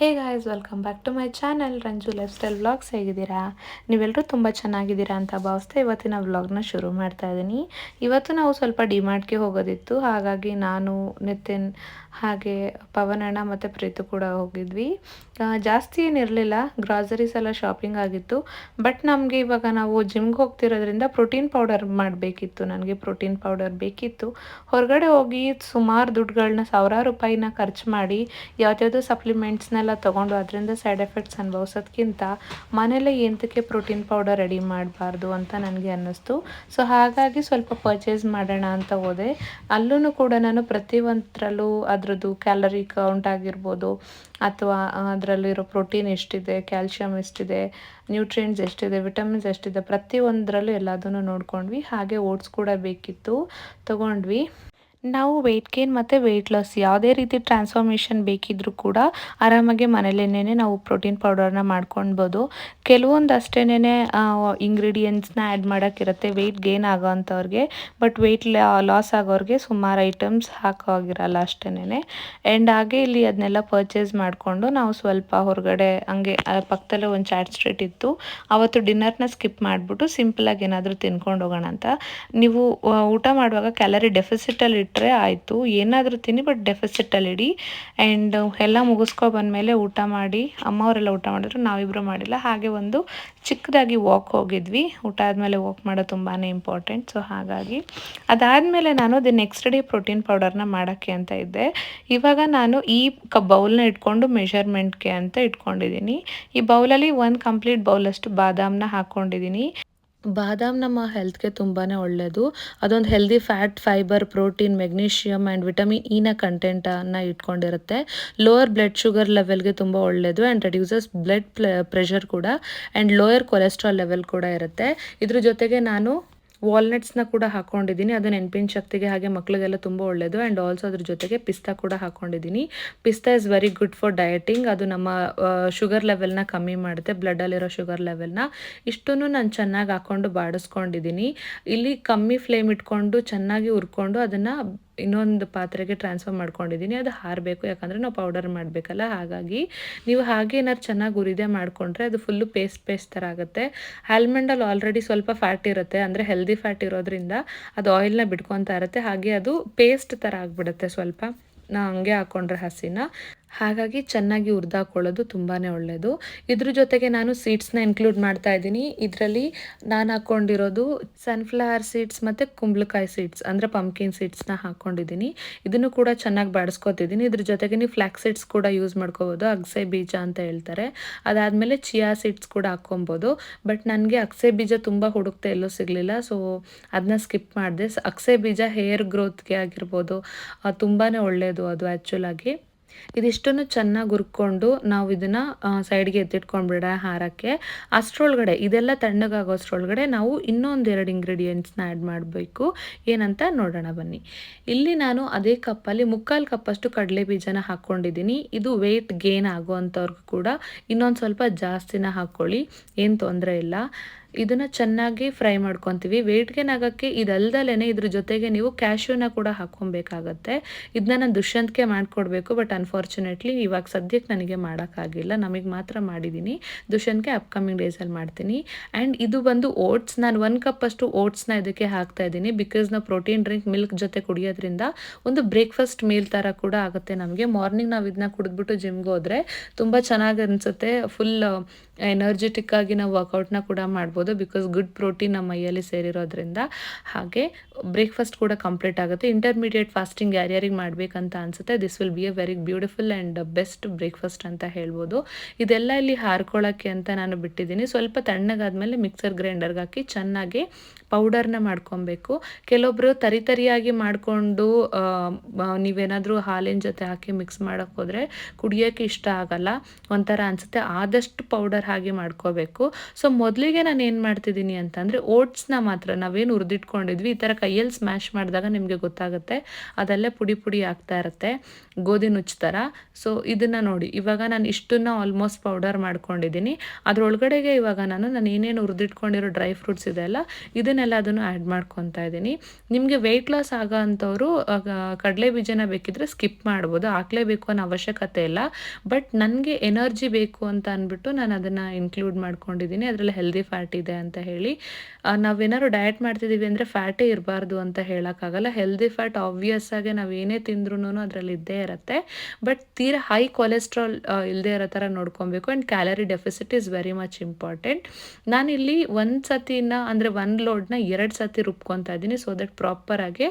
Hey guys welcome back to my channel Ranju lifestyle vlogs ಹೇಗಿದ್ದೀರಾ? ನೀವೆಲ್ಲರೂ ತುಂಬ ಚೆನ್ನಾಗಿದ್ದೀರಾ ಅಂತ ಭಾವಿಸ್ತಾ ಇವತ್ತಿನ ವ್ಲಾಗ್ನ ಶುರು ಮಾಡ್ತಾ ಇದ್ದೀನಿ. ಇವತ್ತು ನಾವು ಸ್ವಲ್ಪ ಡಿಮಾರ್ಟ್ಗೆ ಹೋಗೋದಿತ್ತು, ಹಾಗಾಗಿ ನಾನು ನಿತಿನ್ ಹಾಗೆ ಪವನಣ್ಣ ಮತ್ತು ಪ್ರೀತು ಕೂಡ ಹೋಗಿದ್ವಿ. ಜಾಸ್ತಿ ಏನಿರಲಿಲ್ಲ ಗ್ರಾಸರೀಸ್ ಎಲ್ಲ ಶಾಪಿಂಗ್ ಆಗಿತ್ತು. ಬಟ್ ನಮಗೆ ಇವಾಗ ನಾವು ಜಿಮ್ಗೆ ಹೋಗ್ತಿರೋದ್ರಿಂದ ಪ್ರೋಟೀನ್ ಪೌಡರ್ ಮಾಡಬೇಕಿತ್ತು. ನನಗೆ ಪ್ರೋಟೀನ್ ಪೌಡರ್ ಬೇಕಿತ್ತು. ಹೊರಗಡೆ ಹೋಗಿ ಸುಮಾರು ದುಡ್ಡುಗಳನ್ನ ಸಾವಿರಾರು ರೂಪಾಯಿನ ಖರ್ಚು ಮಾಡಿ ಯಾವ್ದ್ಯಾವುದೋ ಸಪ್ಲಿಮೆಂಟ್ಸ್ನೆಲ್ಲ ತೊಗೊಂಡು ಅದರಿಂದ ಸೈಡ್ ಎಫೆಕ್ಟ್ಸ್ ಅನುಭವಿಸೋದಕ್ಕಿಂತ ಮನೇಲೆ ಎಂತಕ್ಕೆ ಪ್ರೋಟೀನ್ ಪೌಡರ್ ರೆಡಿ ಮಾಡಬಾರ್ದು ಅಂತ ನನಗೆ ಅನ್ನಿಸ್ತು. ಸೊ ಹಾಗಾಗಿ ಸ್ವಲ್ಪ ಪರ್ಚೇಸ್ ಮಾಡೋಣ ಅಂತ ಹೋದೆ. ಅಲ್ಲೂ ಕೂಡ ನಾನು ಪ್ರತಿಯೊಂದರಲ್ಲೂ ಅದರದ್ದು ಕ್ಯಾಲರಿ ಕೌಂಟ್ ಆಗಿರ್ಬೋದು ಅಥವಾ ಅದರಲ್ಲಿರೋ ಪ್ರೋಟೀನ್ ಎಷ್ಟಿದೆ ಕ್ಯಾಲ್ಶಿಯಮ್ ಎಷ್ಟಿದೆ ನ್ಯೂಟ್ರಿಯೆಂಟ್ಸ್ ಎಷ್ಟಿದೆ ವಿಟಮಿನ್ಸ್ ಎಷ್ಟಿದೆ ಪ್ರತಿಯೊಂದರಲ್ಲೂ ಎಲ್ಲದನ್ನು ನೋಡ್ಕೊಂಡ್ವಿ. ಹಾಗೆ ಓಟ್ಸ್ ಕೂಡ ಬೇಕಿತ್ತು. ತಗೊಂಡ್ವಿ. ನಾವು ವೆಯ್ಟ್ ಗೇನ್ ಮತ್ತು ವೆಯ್ಟ್ ಲಾಸ್ ಯಾವುದೇ ರೀತಿ ಟ್ರಾನ್ಸ್ಫಾರ್ಮೇಷನ್ ಬೇಕಿದ್ದರೂ ಕೂಡ ಆರಾಮಾಗಿ ಮನೆಯಲ್ಲೇನೇ ನಾವು ಪ್ರೋಟೀನ್ ಪೌಡರ್ನ ಮಾಡ್ಕೊಳ್ಬೋದು. ಕೆಲವೊಂದು ಅಷ್ಟೇನೇ ಇಂಗ್ರೀಡಿಯೆಂಟ್ಸ್ನ ಆ್ಯಡ್ ಮಾಡೋಕ್ಕಿರುತ್ತೆ ವೆಯ್ಟ್ ಗೇನ್ ಆಗೋ ಅಂಥವ್ರಿಗೆ ಬಟ್ ವೆಯ್ಟ್ ಲಾಸ್ ಆಗೋರಿಗೆ ಸುಮಾರು ಐಟಮ್ಸ್ ಹಾಕೋಗಿರಲ್ಲ ಅಷ್ಟೇನೆ ಆ್ಯಂಡ್ ಹಾಗೆ ಇಲ್ಲಿ ಅದನ್ನೆಲ್ಲ ಪರ್ಚೇಸ್ ಮಾಡಿಕೊಂಡು ನಾವು ಸ್ವಲ್ಪ ಹೊರಗಡೆ ಹಂಗೆ ಪಕ್ಕದಲ್ಲೇ ಒಂದು ಚಾಟ್ ಸ್ಟ್ರೀಟ್ ಇತ್ತು. ಅವತ್ತು ಡಿನ್ನರ್ನ ಸ್ಕಿಪ್ ಮಾಡಿಬಿಟ್ಟು ಸಿಂಪಲಾಗಿ ಏನಾದರೂ ತಿನ್ಕೊಂಡು ಹೋಗೋಣ ಅಂತ ನೀವು ಊಟ ಮಾಡುವಾಗ ಕ್ಯಾಲರಿ ಡೆಫಿಸಿಟಲ್ಲಿ ಇಟ್ಟರೆ ಆಯಿತು. ಏನಾದರೂ ತಿನ್ನಿ ಬಟ್ ಡೆಫಿಸಿಟಲ್ಲಿ ಇಡಿ. ಆ್ಯಂಡ್ ಎಲ್ಲ ಮುಗಿಸ್ಕೊ ಬಂದಮೇಲೆ ಊಟ ಮಾಡಿ, ಅಮ್ಮವರೆಲ್ಲ ಊಟ ಮಾಡಿದ್ರು ನಾವಿಬ್ಬರು ಮಾಡಿಲ್ಲ. ಹಾಗೆ ಒಂದು ಚಿಕ್ಕದಾಗಿ ವಾಕ್ ಹೋಗಿದ್ವಿ. ಊಟ ಆದಮೇಲೆ ವಾಕ್ ಮಾಡೋದು ತುಂಬಾ ಇಂಪಾರ್ಟೆಂಟ್ ಸೊ ಹಾಗಾಗಿ ಅದಾದಮೇಲೆ ನಾನು ದಿ ನೆಕ್ಸ್ಟ್ ಡೇ ಪ್ರೋಟೀನ್ ಪೌಡರ್ನ ಮಾಡೋಕ್ಕೆ ಅಂತ ಇದ್ದೆ. ಇವಾಗ ನಾನು ಈ ಕ ಬೌಲ್ನ ಇಟ್ಕೊಂಡು ಮೆಷರ್ಮೆಂಟ್ಗೆ ಅಂತ ಇಟ್ಕೊಂಡಿದ್ದೀನಿ. ಈ ಬೌಲಲ್ಲಿ ಒಂದು ಕಂಪ್ಲೀಟ್ ಬೌಲಷ್ಟು ಬಾದಾಮನ್ನ ಹಾಕ್ಕೊಂಡಿದ್ದೀನಿ ಬಾದಾಮ್ ನಮ್ಮ ಹೆಲ್ತ್ಗೆ ತುಂಬಾ ಒಳ್ಳೆಯದು ಅದೊಂದು healthy fat fibre protein magnesium and vitamin ಇನ ಕಂಟೆಂಟನ್ನು ಇಟ್ಕೊಂಡಿರುತ್ತೆ. ಲೋಯರ್ ಬ್ಲಡ್ ಶುಗರ್ ಲೆವೆಲ್ಗೆ ತುಂಬ ಒಳ್ಳೆಯದು ಆ್ಯಂಡ್ ರೆಡ್ಯೂಸಸ್ ಬ್ಲಡ್ ಪ್ರೆಷರ್ ಕೂಡ. ಆ್ಯಂಡ್ ಲೋಯರ್ ಕೊಲೆಸ್ಟ್ರಾಲ್ ಲೆವೆಲ್ ಕೂಡ ಇರುತ್ತೆ. ಇದ್ರ ಜೊತೆಗೆ ನಾನು ವಾಲ್ನಟ್ಸ್ನ ಕೂಡ ಹಾಕ್ಕೊಂಡಿದ್ದೀನಿ ಅದು ನೆನಪಿನ ಶಕ್ತಿಗೆ ಹಾಗೆ ಮಕ್ಕಳಿಗೆಲ್ಲ ತುಂಬ ಒಳ್ಳೆಯದು ಆ್ಯಂಡ್ ಆಲ್ಸೋ ಅದ್ರ ಜೊತೆಗೆ ಪಿಸ್ತಾ ಕೂಡ ಹಾಕ್ಕೊಂಡಿದ್ದೀನಿ ಪಿಸ್ತಾ is very good for dieting ಅದು ನಮ್ಮ ಶುಗರ್ ಲೆವೆಲ್ನ ಕಮ್ಮಿ ಮಾಡುತ್ತೆ. ಬ್ಲಡ್ಡಲ್ಲಿರೋ ಶುಗರ್ ಲೆವೆಲ್ನ ಇಷ್ಟನ್ನು ನಾನು ಚೆನ್ನಾಗಿ ಹಾಕ್ಕೊಂಡು ಬಾಡಿಸ್ಕೊಂಡಿದ್ದೀನಿ. ಇಲ್ಲಿ ಕಮ್ಮಿ ಫ್ಲೇಮ್ ಇಟ್ಕೊಂಡು ಚೆನ್ನಾಗಿ ಹುರ್ಕೊಂಡು ಅದನ್ನು ಇನ್ನೊಂದು ಪಾತ್ರೆಗೆ ಟ್ರಾನ್ಸ್ಫರ್ ಮಾಡ್ಕೊಂಡಿದ್ದೀನಿ, ಅದು ಹಾರಬೇಕು, ಯಾಕಂದರೆ ನಾವು ಪೌಡರ್ ಮಾಡಬೇಕಲ್ಲ, ಹಾಗಾಗಿ ನೀವು ಹಾಗೆ ಏನಾದ್ರು ಚೆನ್ನಾಗಿ ಉರಿದೆ ಮಾಡಿಕೊಂಡ್ರೆ ಅದು ಫುಲ್ಲು ಪೇಸ್ಟ್ ಪೇಸ್ಟ್ ಥರ ಆಗುತ್ತೆ. ಆಲ್ಮಂಡಲ್ಲಿ ಆಲ್ರೆಡಿ ಸ್ವಲ್ಪ ಫ್ಯಾಟ್ ಇರುತ್ತೆ, ಅಂದರೆ ಹೆಲ್ದಿ ಫ್ಯಾಟ್ ಇರೋದ್ರಿಂದ ಅದು ಆಯಿಲ್ನ ಬಿಟ್ಕೊತಾ ಇರುತ್ತೆ, ಹಾಗೆ ಅದು ಪೇಸ್ಟ್ ಥರ ಆಗಿಬಿಡುತ್ತೆ ಸ್ವಲ್ಪ. ನಾ ಹಂಗೆ ಹಾಕ್ಕೊಂಡ್ರೆ ಹಸಿನ. ಹಾಗಾಗಿ ಚೆನ್ನಾಗಿ ಹುರಿದಾಕೊಳ್ಳೋದು ತುಂಬಾ ಒಳ್ಳೆಯದು ಇದ್ರ ಜೊತೆಗೆ ನಾನು ಸೀಡ್ಸ್ನ ಇನ್ಕ್ಲೂಡ್ ಮಾಡ್ತಾ ಇದ್ದೀನಿ. ಇದರಲ್ಲಿ ನಾನು ಹಾಕ್ಕೊಂಡಿರೋದು ಸನ್ಫ್ಲವರ್ ಸೀಡ್ಸ್ ಮತ್ತು ಕುಂಬಳಕಾಯಿ ಸೀಡ್ಸ್ ಅಂದರೆ ಪಂಪ್ಕಿನ್ ಸೀಡ್ಸ್ನ ಹಾಕ್ಕೊಂಡಿದ್ದೀನಿ ಇದನ್ನು ಕೂಡ ಚೆನ್ನಾಗಿ ಬಾಡಿಸ್ಕೊತಿದ್ದೀನಿ. ಇದ್ರ ಜೊತೆಗೆ ನೀವು ಫ್ಲ್ಯಾಕ್ ಸೀಡ್ಸ್ ಕೂಡ ಯೂಸ್ ಮಾಡ್ಕೋಬೋದು. ಅಗಸೆ ಬೀಜ ಅಂತ ಹೇಳ್ತಾರೆ. ಅದಾದಮೇಲೆ ಚಿಯಾ ಸೀಡ್ಸ್ ಕೂಡ ಹಾಕ್ಕೊಬೋದು. ಬಟ್ ನನಗೆ ಅಗಸೆ ಬೀಜ ತುಂಬ ಹುಡುಕ್ತಾ ಎಲ್ಲೂ ಸಿಗಲಿಲ್ಲ. ಸೊ ಅದನ್ನ ಸ್ಕಿಪ್ ಮಾಡಿದೆ. ಅಗಸೆ ಬೀಜ ಹೇರ್ ಗ್ರೋತ್ಗೆ ಆಗಿರ್ಬೋದು. ತುಂಬಾ ಒಳ್ಳೆಯದು ಅದು ಆ್ಯಕ್ಚುಲಾಗಿ ಇದಿಷ್ಟನ್ನು ಚೆನ್ನಾಗಿ ಹುರ್ಕೊಂಡು ನಾವು ಇದನ್ನು ಸೈಡ್ಗೆ ಎತ್ತಿಟ್ಕೊಂಡ್ಬಿಡ ಹಾರಕ್ಕೆ. ಅಷ್ಟರೊಳಗಡೆ, ಇದೆಲ್ಲ ತಣ್ಣಗಾಗೋ ಅಷ್ಟರೊಳಗಡೆ ನಾವು ಇನ್ನೊಂದೆರಡು ಇಂಗ್ರೀಡಿಯೆಂಟ್ಸ್ನ ಆ್ಯಡ್ ಮಾಡಬೇಕು. ಏನಂತ ನೋಡೋಣ ಬನ್ನಿ. ಇಲ್ಲಿ ನಾನು ಅದೇ ಕಪ್ಪಲ್ಲಿ ಮುಕ್ಕಾಲು ಕಪ್ಪಷ್ಟು ಕಡಲೆ ಬೀಜನ ಹಾಕ್ಕೊಂಡಿದ್ದೀನಿ. ಇದು ವೆಯ್ಟ್ ಗೇನ್ ಆಗೋವಂಥವ್ರಿಗೂ ಕೂಡ ಇನ್ನೊಂದು ಸ್ವಲ್ಪ ಜಾಸ್ತಿನ ಹಾಕ್ಕೊಳ್ಳಿ ಏನು ತೊಂದರೆ ಇಲ್ಲ. ಇದನ್ನು ಚೆನ್ನಾಗಿ ಫ್ರೈ ಮಾಡ್ಕೊತೀವಿ. ವೆಯ್ಟ್ ಗೇನ್ ಆಗೋಕ್ಕೆ ಇದಲ್ದಲೇ ಇದ್ರ ಜೊತೆಗೆ ನೀವು ಕ್ಯಾಶ್ಯೂನ ಕೂಡ ಹಾಕ್ಕೊಬೇಕಾಗತ್ತೆ. ಇದನ್ನ ನಾನು ದುಷ್ಯಂತ್ಗೆ ಮಾಡಿಕೊಡ್ಬೇಕು, ಬಟ್ ಅನ್ಫಾರ್ಚುನೇಟ್ಲಿ ಇವಾಗ ಸದ್ಯಕ್ಕೆ ನನಗೆ ಮಾಡೋಕ್ಕಾಗಿಲ್ಲ. ನಮಗೆ ಮಾತ್ರ ಮಾಡಿದ್ದೀನಿ ದುಷ್ಯಂತ್ಗೆ ಅಪ್ಕಮಿಂಗ್ ಡೇಸಲ್ಲಿ ಮಾಡ್ತೀನಿ. ಆ್ಯಂಡ್ ಇದು ಬಂದು ಓಟ್ಸ್, ನಾನು ಒಂದು ಕಪ್ಪಷ್ಟು ಓಟ್ಸ್ನ ಇದಕ್ಕೆ ಹಾಕ್ತಾ ಇದ್ದೀನಿ. ಬಿಕಾಸ್ ನಾವು ಪ್ರೋಟೀನ್ ಡ್ರಿಂಕ್ ಮಿಲ್ಕ್ ಜೊತೆ ಕುಡಿಯೋದ್ರಿಂದ ಒಂದು ಬ್ರೇಕ್ಫಾಸ್ಟ್ ಮೀಲ್ ಥರ ಕೂಡ ಆಗುತ್ತೆ ನಮಗೆ. ಮಾರ್ನಿಂಗ್ ನಾವು ಇದನ್ನ ಕುಡಿದ್ಬಿಟ್ಟು ಜಿಮ್ಗೆ ಹೋದರೆ ತುಂಬ ಚೆನ್ನಾಗಿ ಅನಿಸುತ್ತೆ. ಫುಲ್ ಎನರ್ಜೆಟಿಕ್ ಆಗಿ ನಾವು ವರ್ಕೌಟ್ನ ಕೂಡ ಮಾಡ್ಬೋದು. ಬಿಕಾಸ್ ಗುಡ್ ಪ್ರೋಟೀನ್ ನಮ್ಮ ಮೈಯಲ್ಲಿ ಸೇರಿರೋದ್ರಿಂದ. ಹಾಗೆ ಬ್ರೇಕ್ಫಾಸ್ಟ್ ಕೂಡ ಕಂಪ್ಲೀಟ್ ಆಗುತ್ತೆ. ಇಂಟರ್ಮೀಡಿಯೇಟ್ ಫಾಸ್ಟಿಂಗ್ ಯಾರ್ಯಾರಿಗೆ ಮಾಡಬೇಕಂತ ಅನಿಸುತ್ತೆ this will be a very beautiful and best breakfast ಅಂತ ಹೇಳ್ಬೋದು. ಇದೆಲ್ಲ ಇಲ್ಲಿ ಹಾರ್ಕೊಳ್ಳೋಕ್ಕೆ ಅಂತ ನಾನು ಬಿಟ್ಟಿದ್ದೀನಿ. ಸ್ವಲ್ಪ ತಣ್ಣಗಾದ್ಮೇಲೆ ಮಿಕ್ಸರ್ ಗ್ರೈಂಡರ್ಗೆ ಹಾಕಿ ಚೆನ್ನಾಗಿ ಪೌಡರ್ನ ಮಾಡ್ಕೊಬೇಕು. ಕೆಲವೊಬ್ಬರು ತರಿ ತರಿಯಾಗಿ ಮಾಡಿಕೊಂಡು ನೀವೇನಾದರೂ ಹಾಲಿನ ಜೊತೆ ಹಾಕಿ ಮಿಕ್ಸ್ ಮಾಡೋಕ್ಕೆ ಹೋದರೆ ಕುಡಿಯೋಕ್ಕೆ ಇಷ್ಟ ಆಗಲ್ಲ. ಒಂಥರ ಅನಿಸುತ್ತೆ. ಆದಷ್ಟು ಪೌಡರ್ ಹಾಗೆ ಮಾಡ್ಕೋಬೇಕು. ಸೊ ಮೊದಲಿಗೆ ನಾನು ಏನು ಮಾಡ್ತಿದ್ದೀನಿ ಅಂತಂದರೆ ಓಟ್ಸ್ನ ಮಾತ್ರ ನಾವೇನು ಹುರಿದಿಟ್ಕೊಂಡಿದ್ವಿ ಈ ಥರ ಕೈಯಲ್ಲಿ ಸ್ಮ್ಯಾಶ್ ಮಾಡಿದಾಗ ನಿಮಗೆ ಗೊತ್ತಾಗುತ್ತೆ. ಅದಲ್ಲೇ ಪುಡಿ ಪುಡಿ ಆಗ್ತಾ ಇರುತ್ತೆ, ಗೋಧಿ ನುಚ್ಚು ಥರ ಸೊ ಇದನ್ನು ನೋಡಿ. ಇವಾಗ ನಾನು ಇಷ್ಟನ್ನ ಆಲ್ಮೋಸ್ಟ್ ಪೌಡರ್ ಮಾಡ್ಕೊಂಡಿದ್ದೀನಿ ಅದರೊಳಗಡೆಗೆ ಇವಾಗ ನಾನು ನಾನು ಏನೇನು ಹುರಿದಿಟ್ಕೊಂಡಿರೋ ಡ್ರೈ ಫ್ರೂಟ್ಸ್ ಇದೆ ಅಲ್ಲ, ಇದನ್ನೆಲ್ಲ ಅದನ್ನು ಆ್ಯಡ್ ಮಾಡ್ಕೊತಾ ಇದ್ದೀನಿ ನಿಮಗೆ ವೆಯ್ಟ್ ಲಾಸ್ ಆಗೋ ಅಂಥವ್ರು ಕಡಲೆ ಬೀಜನ ಬೇಕಿದ್ರೆ ಸ್ಕಿಪ್ ಮಾಡ್ಬೋದು. ಹಾಕ್ಲೇಬೇಕು ಅನ್ನೋ ಅವಶ್ಯಕತೆ ಇಲ್ಲ. ಬಟ್ ನನಗೆ ಎನರ್ಜಿ ಬೇಕು ಅಂತ ಅಂದ್ಬಿಟ್ಟು ನಾನು ಅದನ್ನು ಇನ್ಕ್ಲೂಡ್ ಮಾಡ್ಕೊಂಡಿದ್ದೀನಿ ಅದರಲ್ಲಿ ಹೆಲ್ದಿ ಫ್ಯಾಟ್ ಇದೆ ಅಂತ ಹೇಳಿ ನಾವೇನಾದ್ರು ಡಯಟ್ ಮಾಡ್ತಿದ್ದೀವಿ ಅಂದರೆ ಫ್ಯಾಟೇ ಇರಬಾರ್ದು ಅಂತ ಹೇಳೋಕ್ಕಾಗಲ್ಲ. ಹೆಲ್ದಿ ಫ್ಯಾಟ್ ಆಬ್ವಿಯಸ್ ಆಗಿ ನಾವು ಏನೇ ತಿಂದ್ರೂ ಅದರಲ್ಲಿ ಇದ್ದೇ ಇರುತ್ತೆ. ಬಟ್ ತೀರಾ ಹೈ ಕೊಲೆಸ್ಟ್ರಾಲ್ ಇಲ್ಲದೇ ಇರೋ ಥರ ನೋಡ್ಕೊಬೇಕು. And calorie deficit is very much important ನಾನಿಲ್ಲಿ ಒಂದು ಸತಿನ ಅಂದರೆ ಒನ್ ಲೋಡ್ನ ಎರಡು ಸತಿ ರುಬ್ಕೊತಾ ಇದ್ದೀನಿ. ಸೊ ದಟ್ ಪ್ರಾಪರಾಗಿ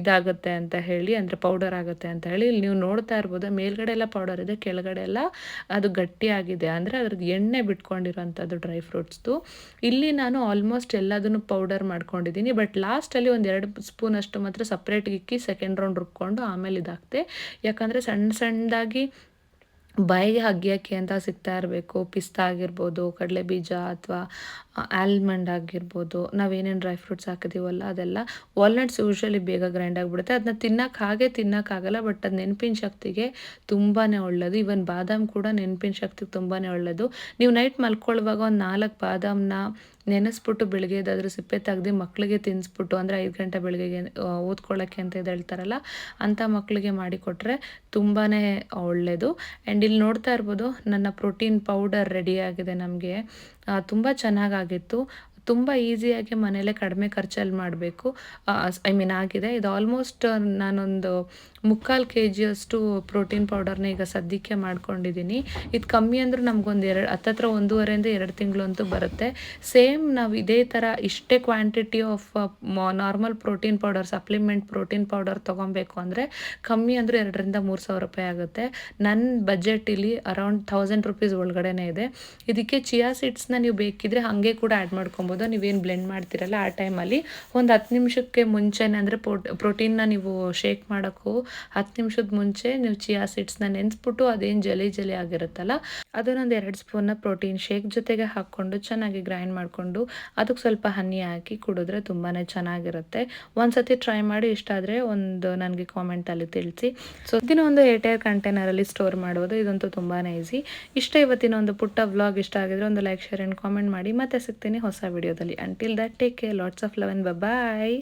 ಇದಾಗುತ್ತೆ ಅಂತ ಹೇಳಿ, ಅಂದರೆ ಪೌಡರ್ ಆಗುತ್ತೆ ಅಂತ ಹೇಳಿ. ಇಲ್ಲಿ ನೀವು ನೋಡ್ತಾ ಇರ್ಬೋದು, ಮೇಲ್ಗಡೆ ಎಲ್ಲ ಪೌಡರ್ ಇದೆ, ಕೆಳಗಡೆ ಎಲ್ಲ ಅದು ಗಟ್ಟಿಯಾಗಿದೆ. ಅಂದರೆ ಅದ್ರದ್ದು ಎಣ್ಣೆ ಬಿಟ್ಕೊಂಡಿರೋಂಥದ್ದು ಡ್ರೈ ಫ್ರೂಟ್ಸ್ದು ಇಲ್ಲಿ ನಾನು ಆಲ್ಮೋಸ್ಟ್ ಎಲ್ಲದನ್ನು ಪೌಡರ್ ಮಾಡ್ಕೊಂಡಿದ್ದೀನಿ ಬಟ್ ಲಾಸ್ಟಲ್ಲಿ ಒಂದು ಎರಡು ಸ್ಪೂನ್ ಅಷ್ಟು ಮಾತ್ರ ಸಪ್ರೇಟ್ ಇಕ್ಕಿ ಸೆಕೆಂಡ್ ರೌಂಡ್ ರುಬ್ಕೊಂಡು ಆಮೇಲೆ ಇದಾಗ್ತೆ. ಯಾಕಂದರೆ ಸಣ್ಣ ಸಣ್ಣದಾಗಿ ಬಾಯಿಗೆ ಹಗ್ಗಿಯಕ್ಕೆ ಅಂತ ಸಿಗ್ತಾ ಇರಬೇಕು. ಪಿಸ್ತಾ ಆಗಿರ್ಬೋದು, ಕಡಲೆ ಬೀಜ ಅಥವಾ ಆಲ್ಮಂಡ್ ಆಗಿರ್ಬೋದು. ನಾವೇನೇನು ಡ್ರೈ ಫ್ರೂಟ್ಸ್ ಹಾಕಿದೀವಲ್ಲ ಅದೆಲ್ಲ ವಾಲ್ನಟ್ಸ್ ಯೂಶ್ವಲಿ ಬೇಗ ಗ್ರೈಂಡ್ ಆಗಿಬಿಡುತ್ತೆ. ಅದನ್ನ ತಿನ್ನೋಕೆ ಹಾಗೆ ತಿನ್ನೋಕ್ಕಾಗಲ್ಲ ಬಟ್ ಅದು ನೆನಪಿನ ಶಕ್ತಿಗೆ ತುಂಬಾ ಒಳ್ಳೆಯದು ಇವನ್ ಬಾದಾಮ್ ಕೂಡ ನೆನಪಿನ ಶಕ್ತಿಗೆ ತುಂಬಾ ಒಳ್ಳೆಯದು ನೀವು ನೈಟ್ ಮಲ್ಕೊಳ್ಳುವಾಗ ಒಂದು ನಾಲ್ಕು ಬಾದಾಮನ್ನ ನೆನೆಸ್ಬಿಟ್ಟು ಬೆಳಗ್ಗೆ ಎದ್ದಾದ್ರೂ ಸಿಪ್ಪೆ ತೆಗ್ದು ಮಕ್ಕಳಿಗೆ ತಿನ್ನಿಸ್ಬಿಟ್ಟು ಅಂದರೆ ಐದು ಗಂಟೆ ಬೆಳಗ್ಗೆಗೆ ಓದ್ಕೊಳ್ಳೋಕ್ಕೆ ಅಂತ ಇದು ಹೇಳ್ತಾರಲ್ಲ, ಅಂಥ ಮಕ್ಕಳಿಗೆ ಮಾಡಿಕೊಟ್ರೆ ತುಂಬಾ ಒಳ್ಳೆಯದು ಆ್ಯಂಡ್ ಇಲ್ಲಿ ನೋಡ್ತಾ ಇರ್ಬೋದು, ನನ್ನ ಪ್ರೋಟೀನ್ ಪೌಡರ್ ರೆಡಿಯಾಗಿದೆ ನಮಗೆ. ತುಂಬ ಚೆನ್ನಾಗಾಗಿತ್ತು. ತುಂಬ ಈಸಿಯಾಗಿ ಮನೇಲೆ ಕಡಿಮೆ ಖರ್ಚಲ್ಲಿ ಮಾಡಬೇಕು. ಐ ಮೀನ್ ಆಗಿದೆ. ಇದು ಆಲ್ಮೋಸ್ಟ್ ನಾನೊಂದು ಮುಕ್ಕಾಲು ಕೆ ಜಿಯಷ್ಟು ಪ್ರೋಟೀನ್ ಪೌಡರ್ನ ಈಗ ಸದ್ಯಕ್ಕೆ ಮಾಡ್ಕೊಂಡಿದ್ದೀನಿ ಇದು ಕಮ್ಮಿ ಅಂದರೂ ನಮಗೊಂದು ಎರಡು, ಹತ್ತತ್ರ ಒಂದೂವರೆಯಿಂದ ಎರಡು ತಿಂಗಳಂತೂ ಬರುತ್ತೆ. ಸೇಮ್ ನಾವು ಇದೇ ಥರ ಇಷ್ಟೇ quantity of normal protein powder, supplement protein powder ತೊಗೊಬೇಕು ಅಂದರೆ ಕಮ್ಮಿ ಅಂದರೂ ಎರಡರಿಂದ ಮೂರು ಸಾವಿರ ರೂಪಾಯಿ ಆಗುತ್ತೆ. ನನ್ನ ಬಜೆಟ್ ಇಲ್ಲಿ ಅರೌಂಡ್ ಥೌಸಂಡ್ ರುಪೀಸ್ ಒಳಗಡೆನೇ ಇದೆ. ಇದಕ್ಕೆ ಚಿಯಾ ಸೀಡ್ಸ್ನ ನೀವು ಬೇಕಿದ್ರೆ ಹಾಗೆ ಕೂಡ ಆ್ಯಡ್ ಮಾಡ್ಕೊಬೋದು. ನೀವೇನು ಬ್ಲೆಂಡ್ ಮಾಡ್ತೀರಲ್ಲ ಆ ಟೈಮಲ್ಲಿ. ಒಂದು ಹತ್ತು ನಿಮಿಷಕ್ಕೆ ಮುಂಚೆನೇ ಅಂದರೆ ಪ್ರೋಟೀನ್ನ ನೀವು ಶೇಕ್ ಮಾಡೋಕ್ಕೂ ಹತ್ತು ನಿಮಿಷದ ಮುಂಚೆ ನೀವು ಚಿಯಾ ಸೀಡ್ಸ್ನ ನೆನೆಸ್ಬಿಟ್ಟು ಅದೇನು ಜಲಿ ಜಲಿ ಆಗಿರುತ್ತಲ್ಲ, ಅದನ್ನೊಂದು ಎರಡು ಸ್ಪೂನ್ನ ಪ್ರೋಟೀನ್ ಶೇಕ್ ಜೊತೆಗೆ ಹಾಕ್ಕೊಂಡು ಚೆನ್ನಾಗಿ ಗ್ರೈಂಡ್ ಮಾಡಿಕೊಂಡು ಅದಕ್ಕೆ ಸ್ವಲ್ಪ ಹನಿ ಹಾಕಿ ಕುಡಿದ್ರೆ ತುಂಬಾ ಚೆನ್ನಾಗಿರುತ್ತೆ. ಒಂದ್ಸತಿ ಟ್ರೈ ಮಾಡಿ ಇಷ್ಟ ಆದರೆ ಒಂದು ನನಗೆ ಕಾಮೆಂಟಲ್ಲಿ ತಿಳಿಸಿ. ಸೊ ಇದನ್ನ ಒಂದು ಏಟೇರ್ ಕಂಟೈನರಲ್ಲಿ ಸ್ಟೋರ್ ಮಾಡೋದು ಇದಂತೂ ತುಂಬಾ ಈಸಿ ಇಷ್ಟ ಇವತ್ತಿನ ಒಂದು ಪುಟ್ಟ ವ್ಲಾಗ್ ಇಷ್ಟ ಆಗಿದ್ರೆ ಒಂದು ಲೈಕ್ ಶೇರ್ ಆ್ಯಂಡ್ ಕಾಮೆಂಟ್ ಮಾಡಿ ಮತ್ತೆ ಸಿಗ್ತೀನಿ ಹೊಸ ವಿಡಿಯೋದಲ್ಲಿ until that take care lots of love and bye